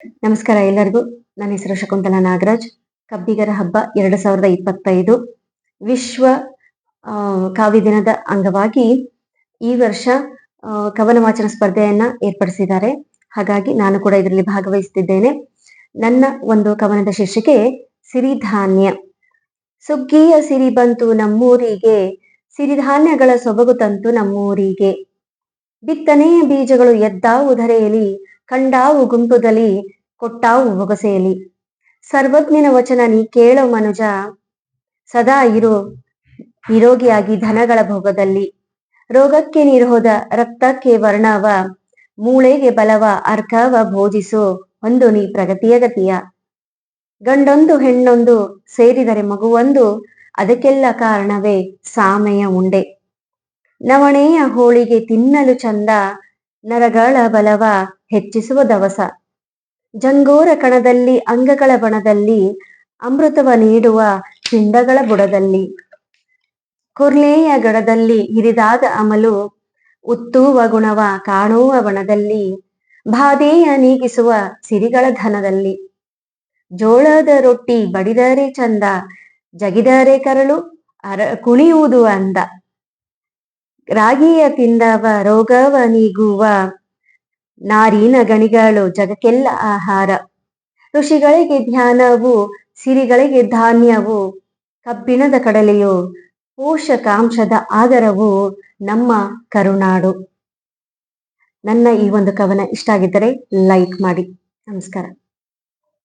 ನಮಸ್ಕಾರ ಎಲ್ಲರಿಗೂ. ನನ್ನ ಹೆಸರು ಶಕುಂತಲಾ ನಾಗರಾಜ್. ಕಬ್ಬಿಗರ ಹಬ್ಬ ಎರಡು ಸಾವಿರದ ಇಪ್ಪತ್ತೈದು. ವಿಶ್ವ ಕಾವ್ಯ ದಿನದ ಅಂಗವಾಗಿ ಈ ವರ್ಷ ಕವನ ವಾಚನ ಸ್ಪರ್ಧೆಯನ್ನ ಏರ್ಪಡಿಸಿದ್ದಾರೆ. ಹಾಗಾಗಿ ನಾನು ಕೂಡ ಇದರಲ್ಲಿ ಭಾಗವಹಿಸುತ್ತಿದ್ದೇನೆ ನನ್ನ ಒಂದು ಕವನದ ಶೀರ್ಷಿಕೆ ಸಿರಿಧಾನ್ಯ ಸುಗ್ಗಿಯ ಸಿರಿ ಬಂತು ನಮ್ಮೂರಿಗೆ ಸಿರಿಧಾನ್ಯಗಳ ಸೊಬಗು ತಂತು ನಮ್ಮೂರಿಗೆ. ಬಿತ್ತನೆಯ ಬೀಜಗಳು ಎದ್ದಾವು ಧರೆಯಲಿ ಕಂಡಾವು ಗುಂಪುದಲ್ಲಿ ಕೊಟ್ಟಾವು ಬೊಗಸೆಯಲಿ ಸರ್ವಜ್ಞನ ವಚನ ನೀ ಕೇಳೋ ಮನುಜ, ಸದಾ ಇರು, ನಿರೋಗಿಯಾಗಿ ಧನಗಳ ಭೋಗದಲ್ಲಿ. ರೋಗಕ್ಕೆ ನಿರೋಧ ರಕ್ತಕ್ಕೆ ವರ್ಣವ, ಮೂಳೆಗೆ ಬಲವ ಅರ್ಕವ ಭೋಜಿಸು, ಒಂದು ನೀ ಪ್ರಗತಿಯ ಗತಿಯ. ಗಂಡೊಂದು ಹೆಣ್ಣೊಂದು ಸೇರಿದರೆ ಮಗುವೊಂದು, ಅದಕ್ಕೆಲ್ಲ ಕಾರಣವೇ ಸಾಮೆಯ ಉಂಡೆ. ನವಣೆಯ ಹೋಳಿಗೆ ತಿನ್ನಲು ಚಂದ, ನರಗಳ ಬಲವ ಹೆಚ್ಚಿಸುವ ದವಸ. ಜಂಗೋರ ಕಣದಲ್ಲಿ, ಅಂಗಗಳ ಬಣದಲ್ಲಿ, ಅಮೃತವ ನೀಡುವ ಪಿಂಡಗಳ ಬುಡದಲ್ಲಿ. ಕೊರ್ಲೆಯ ಗಡದಲ್ಲಿ ಹಿರಿದಾದ ಅಮಲು, ಉತ್ತುವ ಗುಣವ ಕಾಣುವ ಬಣದಲ್ಲಿ. ಬಾಧೆಯ ನೀಗಿಸುವ ಸಿರಿಗಳ ಧನದಲ್ಲಿ. ಜೋಳದ ರೊಟ್ಟಿ ಬಡಿದರೆ ಚಂದ, ಜಗಿದರೆ ಕರಳು, ಅರ ಕುಣಿಯುವುದು ಅಂದ. ರಾಗಿಯ ತಿಂದವ, ರೋಗವ ನೀಗುವ ನಾರಿನ ಗಣಿಗಳು, ಜಗಕ್ಕೆಲ್ಲ ಆಹಾರ. ಋಷಿಗಳಿಗೆ ಧ್ಯಾನವು, ಸಿರಿಗಳಿಗೆ ಧಾನ್ಯವು, ಕಬ್ಬಿಣದ ಕಡಲೆಯು, ಪೋಷಕಾಂಶದ ಆಧಾರವು ನಮ್ಮ ಕರುನಾಡು. ನನ್ನ ಈ ಒಂದು ಕವನ ಇಷ್ಟ ಆಗಿದ್ದರೆ ಲೈಕ್ ಮಾಡಿ. ನಮಸ್ಕಾರ.